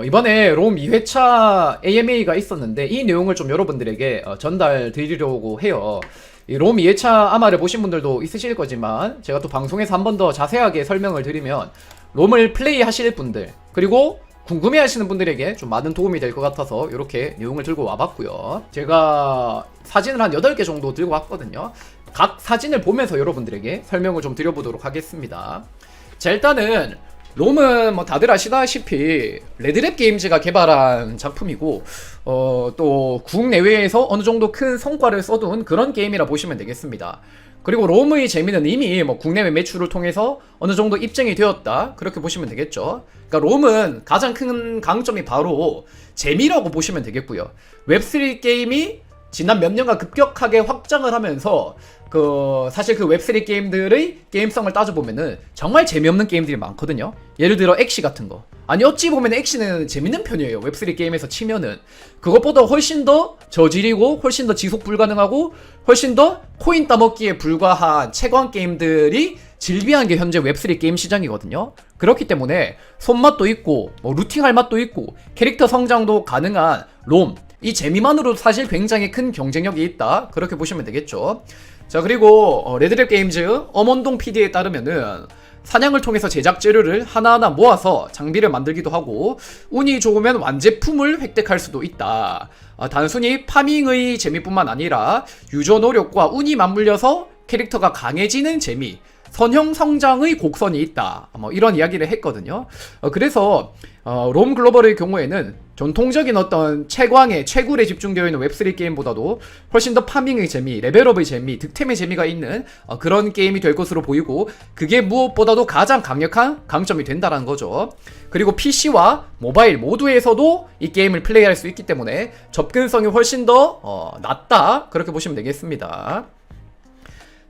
어, 이번에 롬 2회차 AMA가 있었는데 이 내용을 좀 여러분들에게 어, 전달 드리려고 해요. 이롬 2회차 아마를 보신 분들도 있으실 거지만 제가 또 방송에서 한 번 더 자세하게 설명을 드리면 롬을 플레이 하실 분들 그리고 궁금해 하시는 분들에게 좀 많은 도움이 될 것 같아서 이렇게 내용을 들고 와봤고요. 제가 사진을 한 8개 정도 들고 왔거든요. 각 사진을 보면서 여러분들에게 설명을 좀 드려보도록 하겠습니다. 자, 일단은 롬은 뭐 다들 아시다시피 레드랩 게임즈가 개발한 작품이고 어, 또 국내외에서 어느 정도 큰 성과를 써둔 그런 게임이라 보시면 되겠습니다. 그리고 롬의 재미는 이미 뭐 국내외 매출을 통해서 어느 정도 입증이 되었다 그렇게 보시면 되겠죠. 그러니까 롬은 가장 큰 강점이 바로 재미라고 보시면 되겠고요. 웹3 게임이 지난 몇 년간 급격하게 확장을 하면서 그 사실 그 웹3 게임들의 게임성을 따져보면은 정말 재미없는 게임들이 많거든요. 예를 들어 엑시 같은 거. 아니 어찌 보면 엑시는 재밌는 편이에요. 웹3 게임에서 치면은 그것보다 훨씬 더 저질이고 훨씬 더 지속 불가능하고 훨씬 더 코인 따먹기에 불과한 채광 게임들이 질비한 게 현재 웹3 게임 시장이거든요. 그렇기 때문에 손맛도 있고 뭐 루팅할 맛도 있고 캐릭터 성장도 가능한 롬 이 재미만으로도 사실 굉장히 큰 경쟁력이 있다 그렇게 보시면 되겠죠. 자 그리고 어, 레드랩 게임즈 엄원동 PD에 따르면은 사냥을 통해서 제작 재료를 하나하나 모아서 장비를 만들기도 하고 운이 좋으면 완제품을 획득할 수도 있다. 아, 단순히 파밍의 재미뿐만 아니라 유저 노력과 운이 맞물려서 캐릭터가 강해지는 재미, 선형 성장의 곡선이 있다. 뭐 이런 이야기를 했거든요. 어, 그래서 어, 롬 글로벌의 경우에는 전통적인 어떤 채광에 채굴에 집중되어 있는 웹3 게임보다도 훨씬 더 파밍의 재미, 레벨업의 재미, 득템의 재미가 있는 어, 그런 게임이 될 것으로 보이고 그게 무엇보다도 가장 강력한 강점이 된다는 거죠. 그리고 PC와 모바일 모두에서도 이 게임을 플레이할 수 있기 때문에 접근성이 훨씬 더 어, 낮다 그렇게 보시면 되겠습니다.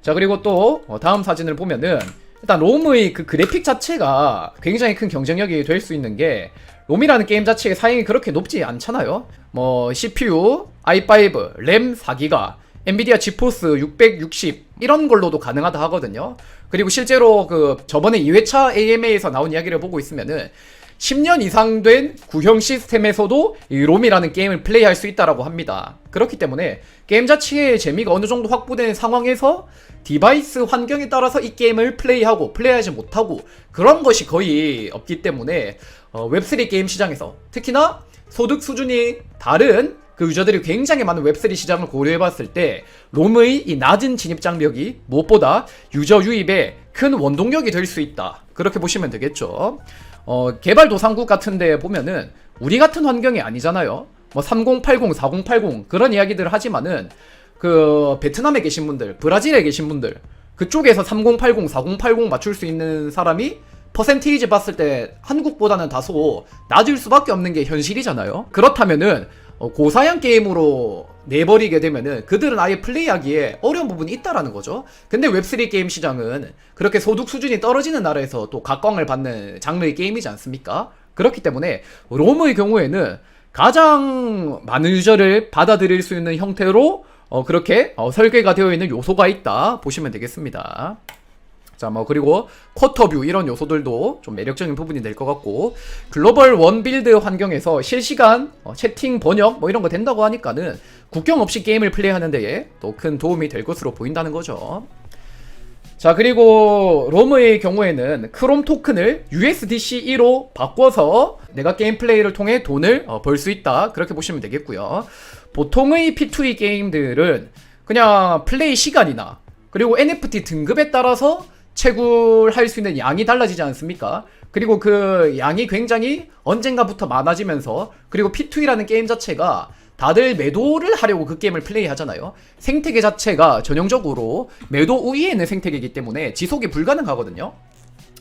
자 그리고 또 어, 다음 사진을 보면은 일단 롬의 그 그래픽 자체가 굉장히 큰 경쟁력이 될 수 있는 게 롬이라는 게임 자체의 사양이 그렇게 높지 않잖아요. 뭐 CPU, i5, 램 4기가, 엔비디아 지포스 660 이런 걸로도 가능하다 하거든요. 그리고 실제로 그 저번에 2회차 AMA에서 나온 이야기를 보고 있으면은 10년 이상 된 구형 시스템에서도 이 롬이라는 게임을 플레이할 수 있다라고 합니다. 그렇기 때문에 게임 자체의 재미가 어느 정도 확보된 상황에서 디바이스 환경에 따라서 이 게임을 플레이하고 플레이하지 못하고 그런 것이 거의 없기 때문에 어, 웹3 게임 시장에서 특히나 소득 수준이 다른 그 유저들이 굉장히 많은 웹3 시장을 고려해봤을 때 롬의 이 낮은 진입 장벽이 무엇보다 유저 유입에 큰 원동력이 될 수 있다. 그렇게 보시면 되겠죠. 어, 개발도상국 같은 데 보면은 우리 같은 환경이 아니잖아요. 뭐 3080, 4080 그런 이야기들을 하지만은 그 베트남에 계신 분들, 브라질에 계신 분들 그쪽에서 3080, 4080 맞출 수 있는 사람이 퍼센테이지 봤을 때 한국보다는 다소 낮을 수밖에 없는 게 현실이잖아요. 그렇다면은 어, 고사양 게임으로 내버리게 되면은 그들은 아예 플레이하기에 어려운 부분이 있다라는 거죠. 근데 웹3 게임 시장은 그렇게 소득 수준이 떨어지는 나라에서 또 각광을 받는 장르의 게임이지 않습니까? 그렇기 때문에 롬의 경우에는 가장 많은 유저를 받아들일 수 있는 형태로 어, 그렇게 어, 설계가 되어 있는 요소가 있다 보시면 되겠습니다. 자, 뭐 그리고 쿼터뷰 이런 요소들도 좀 매력적인 부분이 될 것 같고 글로벌 원 빌드 환경에서 실시간 어, 채팅 번역 뭐 이런 거 된다고 하니까는 국경 없이 게임을 플레이하는 데에 또 큰 도움이 될 것으로 보인다는 거죠. 자 그리고 롬의 경우에는 크롬 토큰을 USDC2로 바꿔서 내가 게임 플레이를 통해 돈을 어, 벌수 있다 그렇게 보시면 되겠고요 보통의 P2E 게임들은 그냥 플레이 시간이나 그리고 NFT 등급에 따라서 채굴할 수 있는 양이 달라지지 않습니까? 그리고 그 양이 굉장히 언젠가부터 많아지면서 그리고 P2E라는 게임 자체가 다들 매도를 하려고 그 게임을 플레이 하잖아요. 생태계 자체가 전형적으로 매도 우위에 있는 생태계이기 때문에 지속이 불가능하거든요.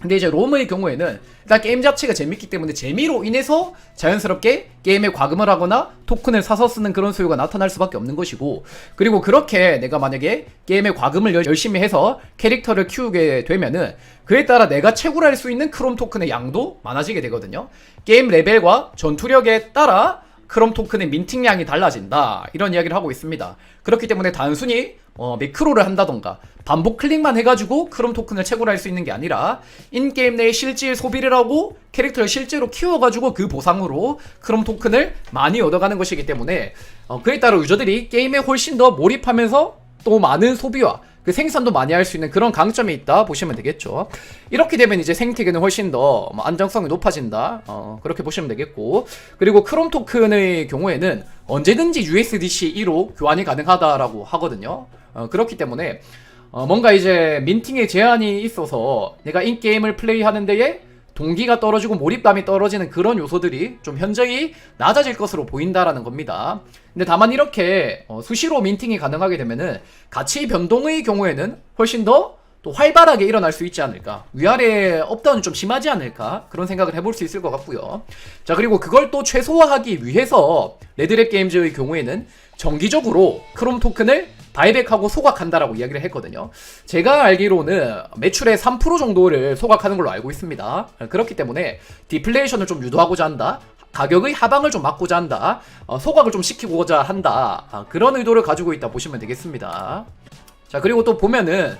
근데 이제 롬의 경우에는 일단 게임 자체가 재밌기 때문에 재미로 인해서 자연스럽게 게임에 과금을 하거나 토큰을 사서 쓰는 그런 수요가 나타날 수밖에 없는 것이고 그리고 그렇게 내가 만약에 게임에 과금을 열- 열심히 해서 캐릭터를 키우게 되면은 그에 따라 내가 채굴할 수 있는 크롬 토큰의 양도 많아지게 되거든요. 게임 레벨과 전투력에 따라 크롬 토큰의 민팅량이 달라진다. 이런 이야기를 하고 있습니다. 그렇기 때문에 단순히 어, 매크로를 한다던가 반복 클릭만 해가지고 크롬 토큰을 채굴할 수 있는 게 아니라 인게임 내에 실질 소비를 하고 캐릭터를 실제로 키워가지고 그 보상으로 크롬 토큰을 많이 얻어가는 것이기 때문에 어, 그에 따라 유저들이 게임에 훨씬 더 몰입하면서 또 많은 소비와 그 생산도 많이 할 수 있는 그런 강점이 있다 보시면 되겠죠. 이렇게 되면 이제 생태계는 훨씬 더뭐 안정성이 높아진다. 어, 그렇게 보시면 되겠고. 그리고 크롬 토큰의 경우에는 언제든지 USDC 1로 교환이 가능하다라고 하거든요. 어, 그렇기 때문에 어, 뭔가 이제 민팅에 제한이 있어서 내가 인게임을 플레이하는 데에 동기가 떨어지고 몰입감이 떨어지는 그런 요소들이 좀 현저히 낮아질 것으로 보인다라는 겁니다. 근데 다만 이렇게 어, 수시로 민팅이 가능하게 되면은 가치 변동의 경우에는 훨씬 더 또 활발하게 일어날 수 있지 않을까. 위아래 업다운이 좀 심하지 않을까. 그런 생각을 해볼 수 있을 것 같고요. 자, 그리고 그걸 또 최소화하기 위해서 레드랩 게임즈의 경우에는 정기적으로 크롬 토큰을 바이백하고 소각한다라고 이야기를 했거든요. 제가 알기로는 매출의 3% 정도를 소각하는 걸로 알고 있습니다. 그렇기 때문에 디플레이션을 좀 유도하고자 한다. 가격의 하방을 좀 막고자 한다. 어, 소각을 좀 시키고자 한다. 아, 그런 의도를 가지고 있다 보시면 되겠습니다. 자, 그리고 또 보면은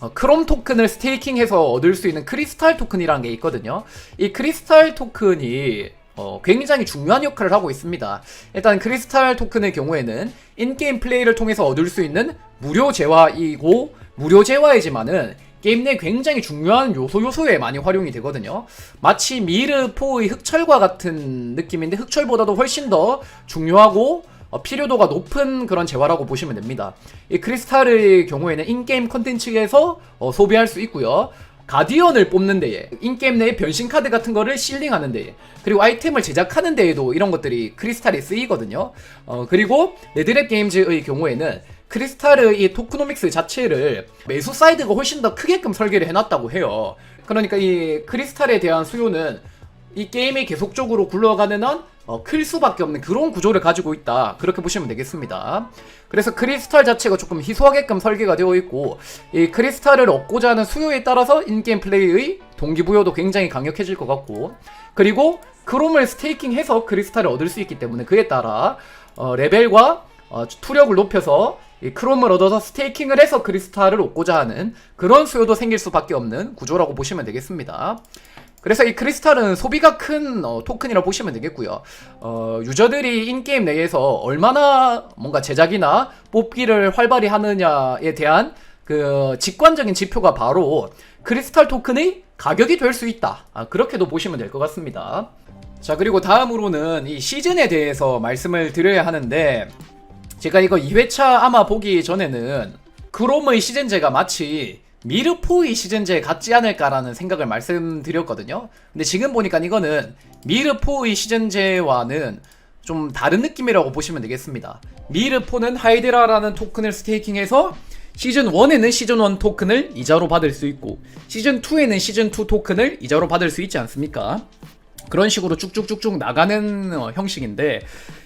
어, 크롬 토큰을 스테이킹해서 얻을 수 있는 크리스탈 토큰이라는 게 있거든요. 이 크리스탈 토큰이 어, 굉장히 중요한 역할을 하고 있습니다. 일단 크리스탈 토큰의 경우에는 인게임 플레이를 통해서 얻을 수 있는 무료 재화이고 무료 재화이지만은 게임 내 굉장히 중요한 요소 요소에 많이 활용이 되거든요. 마치 미르포의 흑철과 같은 느낌인데 흑철보다도 훨씬 더 중요하고 어, 필요도가 높은 그런 재화라고 보시면 됩니다. 이 크리스탈의 경우에는 인게임 컨텐츠에서 어, 소비할 수 있고요. 가디언을 뽑는 데에 인게임 내에 변신 카드 같은 거를 실링하는 데에 그리고 아이템을 제작하는 데에도 이런 것들이 크리스탈이 쓰이거든요. 어, 그리고 레드랩 게임즈의 경우에는 크리스탈의 이 토크노믹스 자체를 매수 사이드가 훨씬 더 크게끔 설계를 해놨다고 해요. 그러니까 이 크리스탈에 대한 수요는 이 게임이 계속적으로 굴러가는 한 어, 클 수밖에 없는 그런 구조를 가지고 있다. 그렇게 보시면 되겠습니다. 그래서 크리스탈 자체가 조금 희소하게끔 설계가 되어 있고 이 크리스탈을 얻고자 하는 수요에 따라서 인게임 플레이의 동기부여도 굉장히 강력해질 것 같고 그리고 크롬을 스테이킹해서 크리스탈을 얻을 수 있기 때문에 그에 따라 어, 레벨과 어, 투력을 높여서 이 크롬을 얻어서 스테이킹을 해서 크리스탈을 얻고자 하는 그런 수요도 생길 수밖에 없는 구조라고 보시면 되겠습니다. 그래서 이 크리스탈은 소비가 큰 어, 토큰이라 고 보시면 되겠고요. 어, 유저들이 인게임 내에서 얼마나 뭔가 제작이나 뽑기를 활발히 하느냐에 대한 그 직관적인 지표가 바로 크리스탈 토큰의 가격이 될 수 있다. 아, 그렇게도 보시면 될 것 같습니다. 자, 그리고 다음으로는 이 시즌에 대해서 말씀을 드려야 하는데 제가 이거 2회차 아마 보기 전에는 크롬의 시즌제가 마치 미르포의 시즌제 같지 않을까라는 생각을 말씀드렸거든요. 근데 지금 보니까 이거는 미르포의 시즌제와는 좀 다른 느낌이라고 보시면 되겠습니다. 미르포는 하이드라라는 토큰을 스테이킹해서 시즌 1에는 시즌 1 토큰을 이자로 받을 수 있고 시즌 2에는 시즌 2 토큰을 이자로 받을 수 있지 않습니까? 그런 식으로 쭉쭉쭉쭉 나가는 어, 형식인데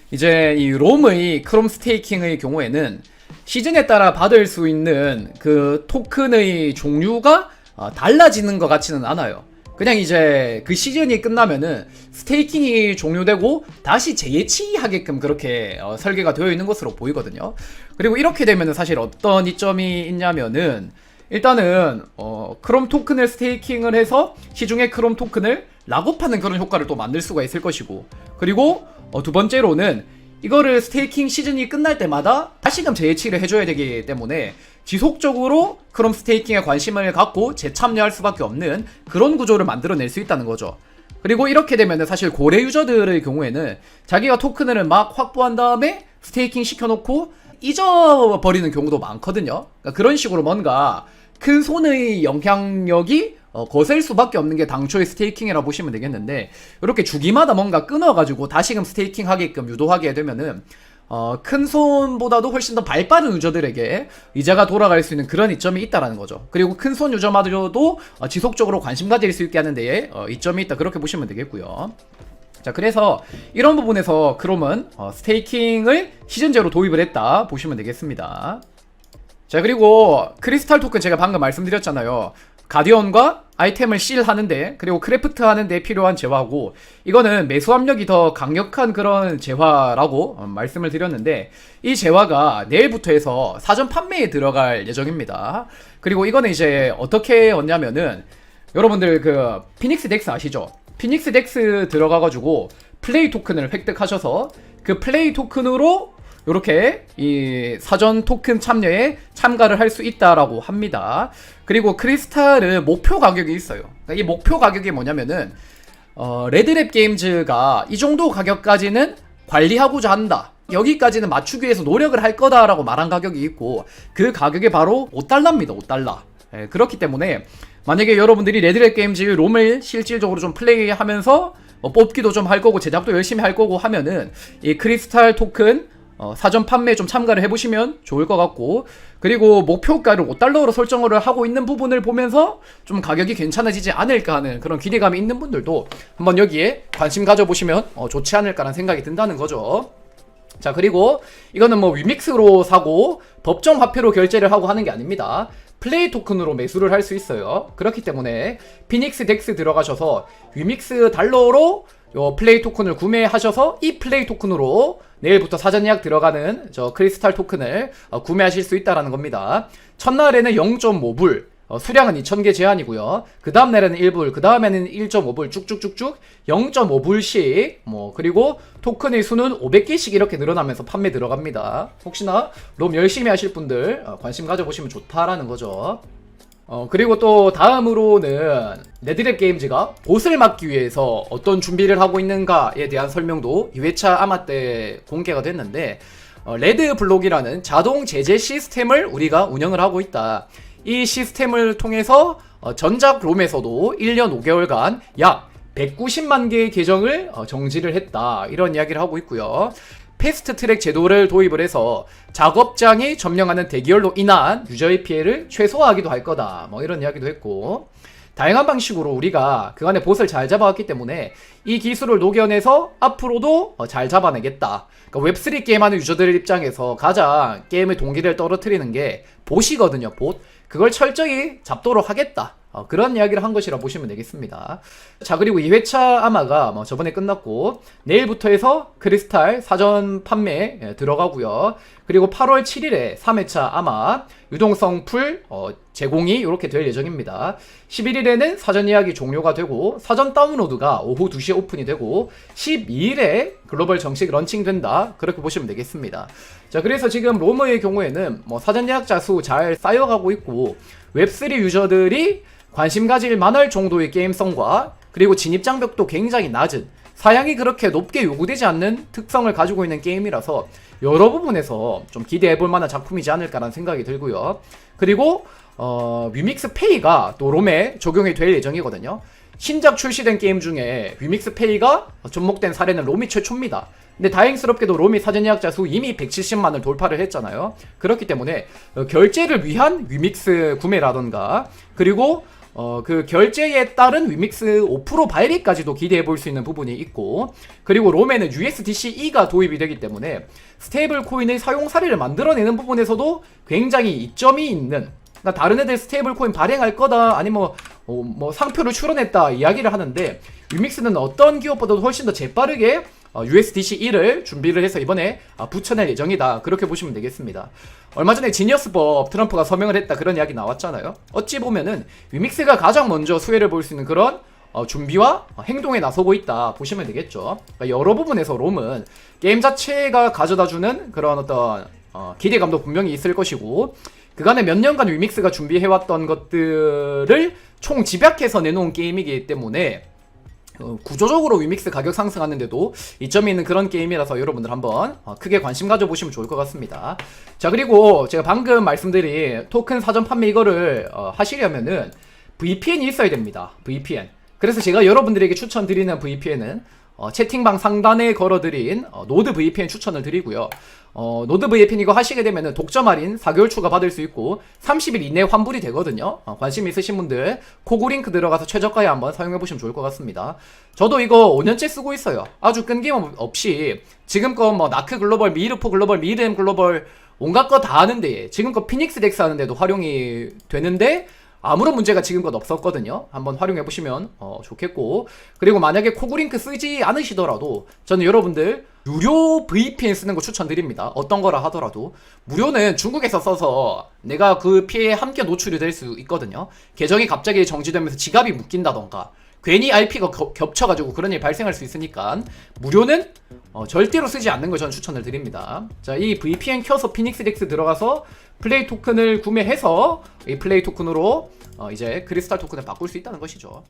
이제 이 롬의 크롬 스테이킹의 경우에는 시즌에 따라 받을 수 있는 그 토큰의 종류가 어, 달라지는 것 같지는 않아요. 그냥 이제 그 시즌이 끝나면은 스테이킹이 종료되고 다시 재예치하게끔 그렇게 어, 설계가 되어 있는 것으로 보이거든요. 그리고 이렇게 되면은 사실 어떤 이점이 있냐면은 일단은 어, 크롬 토큰을 스테이킹을 해서 시중에 크롬 토큰을 락업하는 그런 효과를 또 만들 수가 있을 것이고 그리고 어, 두 번째로는 이거를 스테이킹 시즌이 끝날 때마다 다시금 재해치를 해줘야 되기 때문에 지속적으로 크롬 스테이킹에 관심을 갖고 재참여할 수밖에 없는 그런 구조를 만들어낼 수 있다는 거죠. 그리고 이렇게 되면 사실 고래 유저들의 경우에는 자기가 토큰을 막 확보한 다음에 스테이킹 시켜놓고 잊어버리는 경우도 많거든요. 그러니까 그런 식으로 뭔가 큰 손의 영향력이 어, 거셀 수밖에 없는 게 당초의 스테이킹이라 보시면 되겠는데 이렇게 주기마다 뭔가 끊어가지고 다시금 스테이킹 하게끔 유도하게 되면은 어, 큰 손보다도 훨씬 더 발빠른 유저들에게 이자가 돌아갈 수 있는 그런 이점이 있다라는 거죠. 그리고 큰 손 유저마저도 어, 지속적으로 관심 가질 수 있게 하는 데에 어, 이점이 있다 그렇게 보시면 되겠고요. 자 그래서 이런 부분에서 크롬은 어, 스테이킹을 시즌제로 도입을 했다 보시면 되겠습니다. 자 그리고 크리스탈 토큰 제가 방금 말씀드렸잖아요. 가디언과 아이템을 실하는데 그리고 크래프트 하는데 필요한 재화고 이거는 매수 압력이 더 강력한 그런 재화라고 어, 말씀을 드렸는데 이 재화가 내일부터 해서 사전 판매에 들어갈 예정입니다. 그리고 이거는 이제 어떻게 얻냐면은 여러분들 그 피닉스 덱스 아시죠? 피닉스 덱스 들어가가지고 플레이 토큰을 획득하셔서 그 플레이 토큰으로 이렇게 이 사전 토큰 참여에 참가를 할 수 있다라고 합니다. 그리고 크리스탈은 목표 가격이 있어요. 그러니까 이 목표 가격이 뭐냐면은 어, 레드랩 게임즈가 이 정도 가격까지는 관리하고자 한다. 여기까지는 맞추기 위해서 노력을 할 거다라고 말한 가격이 있고 그 가격이 바로 5달러입니다. 5달러. 예, 그렇기 때문에 만약에 여러분들이 레드랩 게임즈 롬을 실질적으로 좀 플레이하면서 어, 뽑기도 좀 할 거고 제작도 열심히 할 거고 하면은 이 크리스탈 토큰 어, 사전 판매에 좀 참가를 해보시면 좋을 것 같고 그리고 목표가를 5달러로 설정을 하고 있는 부분을 보면서 좀 가격이 괜찮아지지 않을까 하는 그런 기대감이 있는 분들도 한번 여기에 관심 가져보시면 어, 좋지 않을까라는 생각이 든다는 거죠. 자 그리고 이거는 뭐 위믹스로 사고 법정 화폐로 결제를 하고 하는 게 아닙니다. 플레이 토큰으로 매수를 할 수 있어요. 그렇기 때문에 피닉스 덱스 들어가셔서 위믹스 달러로 요 플레이 토큰을 구매하셔서 이 플레이 토큰으로 내일부터 사전 예약 들어가는 저 크리스탈 토큰을 어, 구매하실 수 있다라는 겁니다. 첫날에는 0.5불, 어, 수량은 2,000개 제한이고요. 그 다음 날에는 1불, 그 다음에는 1.5불 쭉쭉쭉쭉 0.5불씩 뭐 그리고 토큰의 수는 500개씩 이렇게 늘어나면서 판매 들어갑니다. 혹시나 롬 열심히 하실 분들 어, 관심 가져보시면 좋다라는 거죠. 어, 그리고 또 다음으로는 네드랩 게임즈가 보스를 막기 위해서 어떤 준비를 하고 있는가에 대한 설명도 2회차 아마 때 공개가 됐는데 어, 레드 블록이라는 자동 제재 시스템을 우리가 운영을 하고 있다. 이 시스템을 통해서 어, 전작 롬에서도 1년 5개월간 약 190만 개의 계정을 어, 정지를 했다. 이런 이야기를 하고 있고요. 패스트 트랙 제도를 도입을 해서 작업장이 점령하는 대기열로 인한 유저의 피해를 최소화하기도 할 거다. 뭐 이런 이야기도 했고. 다양한 방식으로 우리가 그간의 보스를 잘 잡아왔기 때문에 이 기술을 녹여내서 앞으로도 어, 잘 잡아내겠다. 그러니까 웹3 게임하는 유저들 입장에서 가장 게임의 동기를 떨어뜨리는 게 봇이거든요, 봇. 그걸 철저히 잡도록 하겠다. 어, 그런 이야기를 한 것이라 보시면 되겠습니다. 자, 그리고 2회차 아마가 뭐 저번에 끝났고, 내일부터 해서 크리스탈 사전 판매 예, 들어가고요. 그리고 8월 7일에 3회차 아마 유동성 풀 어, 제공이 이렇게 될 예정입니다. 11일에는 사전 예약이 종료가 되고, 사전 다운로드가 오후 2시에 오픈이 되고, 12일에 글로벌 정식 런칭된다. 그렇게 보시면 되겠습니다. 자, 그래서 지금 로머의 경우에는 뭐 사전 예약자 수 잘 쌓여가고 있고, 웹3 유저들이 관심 가질 만할 정도의 게임성과 그리고 진입 장벽도 굉장히 낮은 사양이 그렇게 높게 요구되지 않는 특성을 가지고 있는 게임이라서 여러 부분에서 좀 기대해 볼 만한 작품이지 않을까라는 생각이 들고요. 그리고 어, 위믹스 페이가 또 롬에 적용이 될 예정이거든요. 신작 출시된 게임 중에 위믹스 페이가 접목된 사례는 롬이 최초입니다. 근데 다행스럽게도 롬이 사전 예약자 수 이미 170만을 돌파를 했잖아요. 그렇기 때문에 어, 결제를 위한 위믹스 구매라던가 그리고 어, 그 결제에 따른 위믹스 5% 발리까지도 기대해 볼 수 있는 부분이 있고 그리고 롬에는 USDC-E가 도입이 되기 때문에 스테이블 코인의 사용 사례를 만들어내는 부분에서도 굉장히 이점이 있는 그러니까 다른 애들 스테이블 코인 발행할 거다 아니면 뭐, 어, 뭐 상표를 출원했다 이야기를 하는데 유믹스는 어떤 기업보다도 훨씬 더 재빠르게 어, USDC1을 준비를 해서 이번에 아, 붙여낼 예정이다. 그렇게 보시면 되겠습니다. 얼마 전에 지니어스법 트럼프가 서명을 했다 그런 이야기 나왔잖아요. 어찌 보면은 위믹스가 가장 먼저 수혜를 볼 수 있는 그런 어, 준비와 행동에 나서고 있다 보시면 되겠죠. 그러니까 여러 부분에서 롬은 게임 자체가 가져다주는 그런 어떤 어, 기대감도 분명히 있을 것이고 그간에 몇 년간 위믹스가 준비해왔던 것들을 총 집약해서 내놓은 게임이기 때문에 어, 구조적으로 위믹스 가격 상승하는데도 이점이 있는 그런 게임이라서 여러분들 한번 어, 크게 관심 가져보시면 좋을 것 같습니다. 자 그리고 제가 방금 말씀드린 토큰 사전 판매 이거를 어, 하시려면은 VPN이 있어야 됩니다. VPN. 그래서 제가 여러분들에게 추천드리는 VPN은 어, 채팅방 상단에 걸어드린 어, 노드 VPN 추천을 드리고요. 어, 노드 VPN 이거 하시게 되면은 독점 할인 4개월 추가 받을 수 있고 30일 이내 환불이 되거든요. 어, 관심 있으신 분들 코고 링크 들어가서 최저가에 한번 사용해 보시면 좋을 것 같습니다. 저도 이거 5년째 쓰고 있어요. 아주 끊김없이 지금껏 뭐 나크 글로벌, 미르포 글로벌, 미르엠 글로벌 온갖 거 다 하는데 지금껏 피닉스 덱스 하는데도 활용이 되는데 아무런 문제가 지금껏 없었거든요. 한번 활용해 보시면 어, 좋겠고 그리고 만약에 코그링크 쓰지 않으시더라도 저는 여러분들 유료 VPN 쓰는 거 추천드립니다. 어떤 거라 하더라도 무료는 중국에서 써서 내가 그 피해에 함께 노출이 될 수 있거든요. 계정이 갑자기 정지되면서 지갑이 묶인다던가 괜히 IP가 겹쳐가지고 그런 일이 발생할 수 있으니까 무료는 어, 절대로 쓰지 않는 걸 저는 추천을 드립니다. 자, 이 VPN 켜서 피닉스 덱스 들어가서 플레이 토큰을 구매해서 이 플레이 토큰으로 어, 이제 크리스탈 토큰을 바꿀 수 있다는 것이죠.